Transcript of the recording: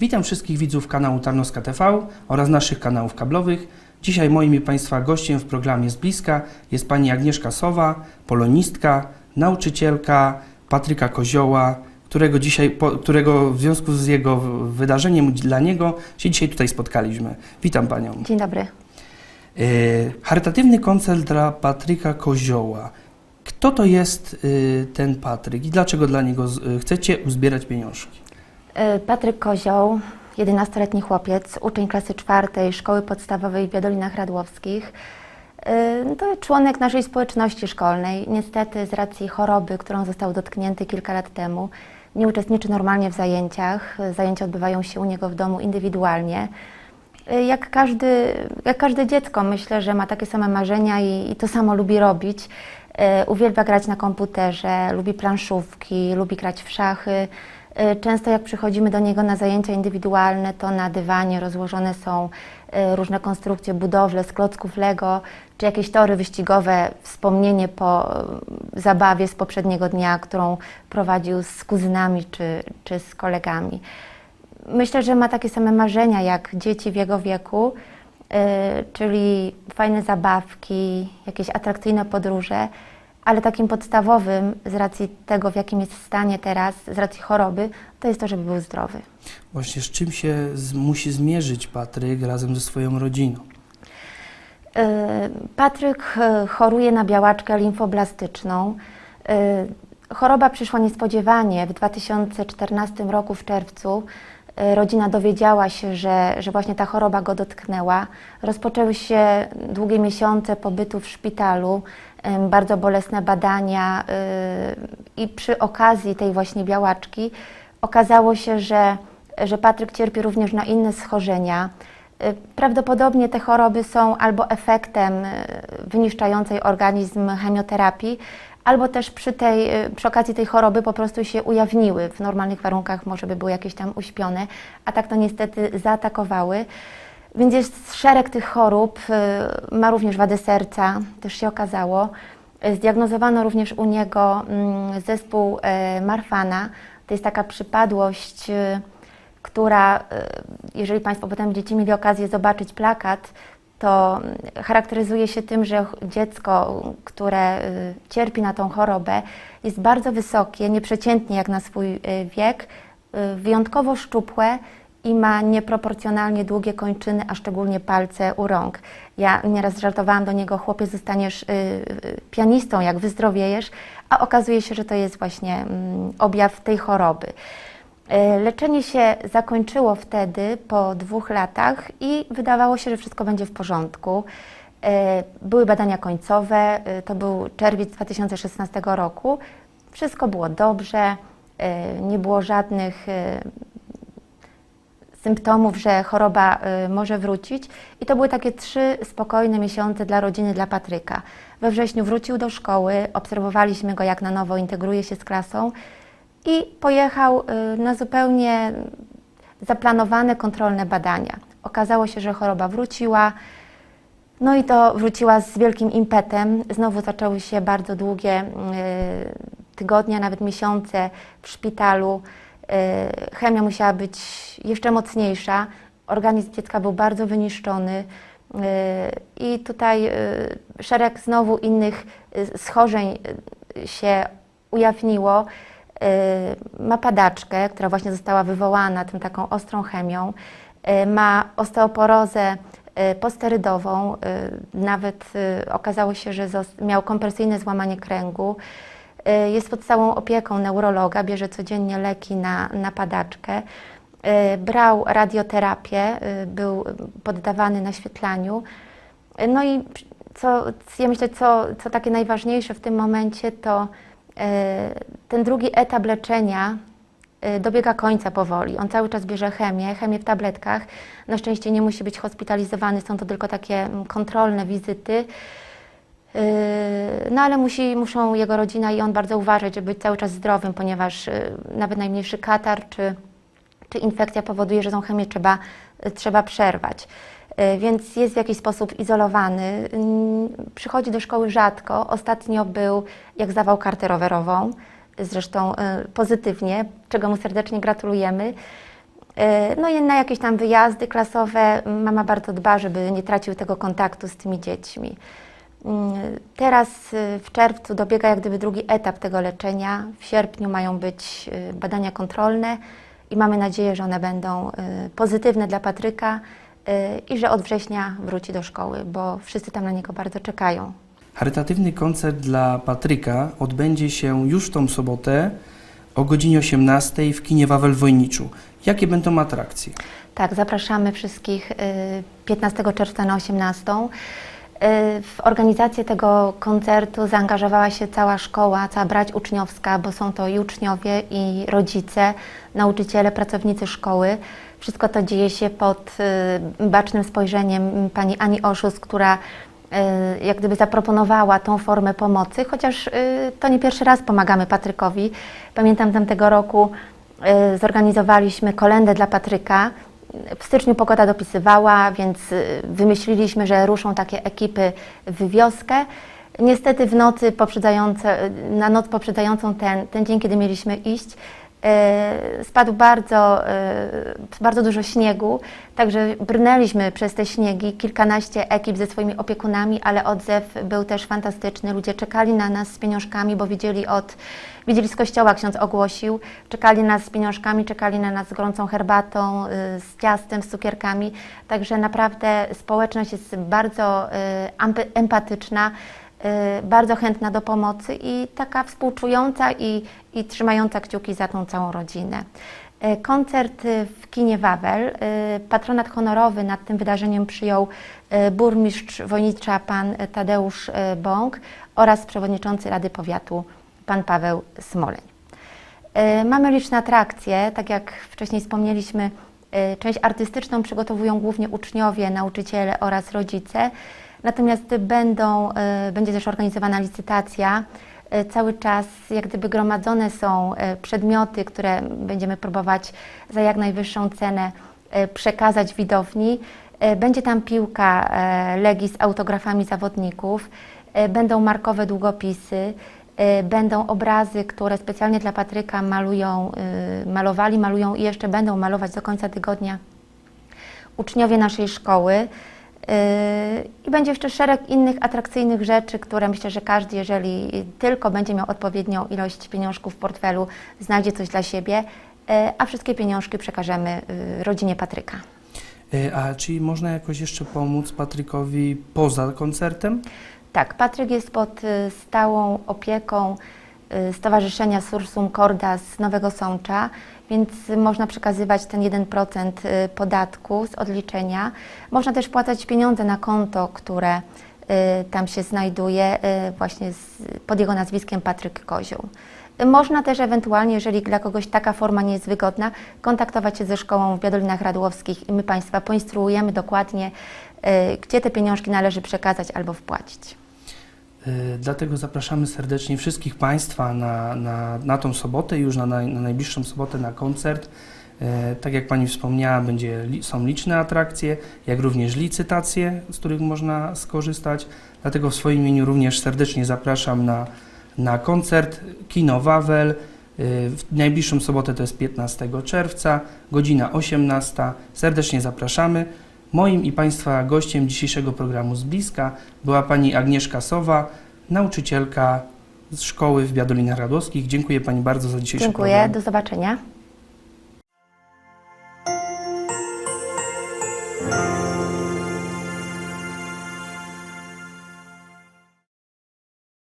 Witam wszystkich widzów kanału Tarnowska TV oraz naszych kanałów kablowych. Dzisiaj moim i Państwa gościem w programie z bliska jest Pani Agnieszka Sowa, polonistka, nauczycielka Patryka Kozioła, którego, dzisiaj, po, którego w związku z jego wydarzeniem dla niego się dzisiaj tutaj spotkaliśmy. Witam Panią. Dzień dobry. E, charytatywny koncert dla Patryka Kozioła. Kto to jest e, ten Patryk i dlaczego dla niego z- e, chcecie uzbierać pieniążki? Y, Patryk Kozioł, 11-letni chłopiec, uczeń klasy czwartej Szkoły Podstawowej w Biadolinach Radłowskich. Y, To członek naszej społeczności szkolnej. Niestety z racji choroby, którą został dotknięty kilka lat temu, nie uczestniczy normalnie w zajęciach. Zajęcia odbywają się u niego w domu indywidualnie. Y, Jak każdy, jak każde dziecko, myślę, że ma takie same marzenia i, i to samo lubi robić. Uwielbia grać na komputerze, lubi planszówki, lubi grać w szachy. Y, Często jak przychodzimy do niego na zajęcia indywidualne, to na dywanie rozłożone są y, różne konstrukcje, budowle z klocków Lego, czy jakieś tory wyścigowe, wspomnienie po y, zabawie z poprzedniego dnia, którą prowadził z kuzynami czy, czy z kolegami. Myślę, że ma takie same marzenia jak dzieci w jego wieku, czyli fajne zabawki, jakieś atrakcyjne podróże, ale takim podstawowym z racji tego, w jakim jest stanie teraz, z racji choroby, to jest to, żeby był zdrowy. Właśnie z czym się z, musi zmierzyć Patryk razem ze swoją rodziną? Y, Patryk y, choruje na białaczkę limfoblastyczną. Y, Choroba przyszła niespodziewanie. W 2014 roku w czerwcu rodzina dowiedziała się, że, że właśnie ta choroba go dotknęła. Rozpoczęły się długie miesiące pobytu w szpitalu, bardzo bolesne badania y, i przy okazji tej właśnie białaczki okazało się, że, że Patryk cierpi również na inne schorzenia. Y, Prawdopodobnie te choroby są albo efektem y, wyniszczającej organizm chemioterapii, albo też przy, tej, y, przy okazji tej choroby po prostu się ujawniły. W normalnych warunkach może by były jakieś tam uśpione, a tak to niestety zaatakowały. Więc jest szereg tych chorób, y, ma również wadę serca, też się okazało. Zdiagnozowano również u niego mm, zespół y, Marfana. To jest taka przypadłość, która, jeżeli Państwo potem będziecie mieli okazję zobaczyć plakat, to mm, charakteryzuje się tym, że dziecko, które y, cierpi na tą chorobę, jest bardzo wysokie, nieprzeciętnie jak na swój y, wiek, y, wyjątkowo szczupłe i ma nieproporcjonalnie długie kończyny, a szczególnie palce u rąk. Ja nieraz żartowałam do niego, chłopie, zostaniesz pianistą, jak wyzdrowiejesz, a okazuje się, że to jest właśnie mm, objaw tej choroby. E, Leczenie się zakończyło wtedy po dwóch latach i wydawało się, że wszystko będzie w porządku. E, Były badania końcowe, e, to był czerwiec 2016 roku. Wszystko było dobrze, nie było żadnych symptomów, że choroba może wrócić. I to były takie trzy spokojne miesiące dla rodziny, dla Patryka. We wrześniu wrócił do szkoły, obserwowaliśmy go, jak na nowo integruje się z klasą i pojechał y, na zupełnie zaplanowane kontrolne badania. Okazało się, że choroba wróciła. No i to wróciła z wielkim impetem. Znowu zaczęły się bardzo długie y, tygodnie, nawet miesiące w szpitalu. Y, chemia musiała być jeszcze mocniejsza. Organizm dziecka był bardzo wyniszczony. I tutaj szereg znowu innych schorzeń się ujawniło. Y, Ma padaczkę, która właśnie została wywołana tą taką ostrą chemią. Y, Ma osteoporozę y, posterydową. Nawet okazało się, że miał kompresyjne złamanie kręgu. Jest pod stałą opieką neurologa, bierze codziennie leki na, na padaczkę. Brał radioterapię, był poddawany naświetlaniu. No i co, ja myślę, co, co takie najważniejsze w tym momencie, to ten drugi etap leczenia e, dobiega końca powoli. On cały czas bierze chemię, chemię w tabletkach. Na szczęście nie musi być hospitalizowany, są to tylko takie mm, kontrolne wizyty. Yy, No ale musi, muszą jego rodzina i on bardzo uważać, żeby być cały czas zdrowym, ponieważ nawet najmniejszy katar czy, czy infekcja powoduje, że tą chemię trzeba, trzeba przerwać. Yy, Więc jest w jakiś sposób izolowany. Przychodzi do szkoły rzadko. Ostatnio był, jak zdawał kartę rowerową, zresztą yy, pozytywnie, czego mu serdecznie gratulujemy. E, No i na jakieś tam wyjazdy klasowe mama bardzo dba, żeby nie tracił tego kontaktu z tymi dziećmi. Teraz w czerwcu dobiega jak gdyby drugi etap tego leczenia. W sierpniu mają być badania kontrolne i mamy nadzieję, że one będą pozytywne dla Patryka i że od września wróci do szkoły, bo wszyscy tam na niego bardzo czekają. Charytatywny koncert dla Patryka odbędzie się już tą sobotę o godzinie 18 w kinie Wawel w Wojniczu. Jakie będą atrakcje? Tak, zapraszamy wszystkich y, 15 czerwca na 18. Y, W organizację tego koncertu zaangażowała się cała szkoła, cała brać uczniowska, bo są to i uczniowie, i rodzice, nauczyciele, pracownicy szkoły. Wszystko to dzieje się pod y, bacznym spojrzeniem pani Ani Oszus, która y, jak gdyby zaproponowała tą formę pomocy, chociaż y, to nie pierwszy raz pomagamy Patrykowi. Pamiętam tamtego roku zorganizowaliśmy kolendę dla Patryka. W styczniu pogoda dopisywała, więc wymyśliliśmy, że ruszą takie ekipy w wioskę. Niestety w nocy poprzedzające, na noc poprzedzającą ten, ten dzień, kiedy mieliśmy iść, spadł bardzo, e, bardzo dużo śniegu, także brnęliśmy przez te śniegi, kilkanaście ekip ze swoimi opiekunami, ale odzew był też fantastyczny. Ludzie czekali na nas z pieniążkami, bo widzieli od, widzieli z kościoła, ksiądz ogłosił, czekali na nas z pieniążkami, czekali na nas z gorącą herbatą, y, z ciastem, z cukierkami, także naprawdę społeczność jest bardzo y, empatyczna, bardzo chętna do pomocy i taka współczująca i, i trzymająca kciuki za tą całą rodzinę. Y, Koncert y, w kinie Wawel. y, Patronat honorowy nad tym wydarzeniem przyjął y, burmistrz Wojnicza pan y, Tadeusz y, Bąk oraz przewodniczący Rady Powiatu pan Paweł Smoleń. Y, Mamy liczne atrakcje, tak jak wcześniej wspomnieliśmy, y, część artystyczną przygotowują głównie uczniowie, nauczyciele oraz rodzice. Natomiast będą, y, będzie też organizowana licytacja. Y, Cały czas jak gdyby gromadzone są y, przedmioty, które będziemy próbować za jak najwyższą cenę przekazać widowni. Będzie tam piłka Legii z autografami zawodników, będą markowe długopisy, będą obrazy, które specjalnie dla Patryka malują, malowali, malują i jeszcze będą malować do końca tygodnia uczniowie naszej szkoły. Yy, I będzie jeszcze szereg innych atrakcyjnych rzeczy, które myślę, że każdy, jeżeli tylko będzie miał odpowiednią ilość pieniążków w portfelu, znajdzie coś dla siebie, yy, a wszystkie pieniążki przekażemy yy, rodzinie Patryka. A czy można jakoś jeszcze pomóc Patrykowi poza koncertem? Tak, Patryk jest pod y, stałą opieką y, Stowarzyszenia Sursum Corda z Nowego Sącza, więc można przekazywać ten 1% y, podatku z odliczenia. Można też wpłacać pieniądze na konto, które y, tam się znajduje, y, właśnie z, pod jego nazwiskiem Patryk Kozioł. Można też ewentualnie, jeżeli dla kogoś taka forma nie jest wygodna, kontaktować się ze szkołą w Biadolinach Radłowskich i my Państwa poinstruujemy dokładnie, gdzie te pieniążki należy przekazać albo wpłacić. E, Dlatego zapraszamy serdecznie wszystkich Państwa na, na, na tą sobotę, już na, na najbliższą sobotę na koncert. E, Tak jak Pani wspomniała, będzie, są liczne atrakcje, jak również licytacje, z których można skorzystać. Dlatego w swoim imieniu również serdecznie zapraszam na, na koncert Kino Wawel. E, W najbliższą sobotę to jest 15 czerwca, godzina 18. Serdecznie zapraszamy. Moim i Państwa gościem dzisiejszego programu z bliska była Pani Agnieszka Sowa, nauczycielka z szkoły w Biadolinach Radowskich. Dziękuję Pani bardzo za dzisiejszy Dziękuję, program. do zobaczenia.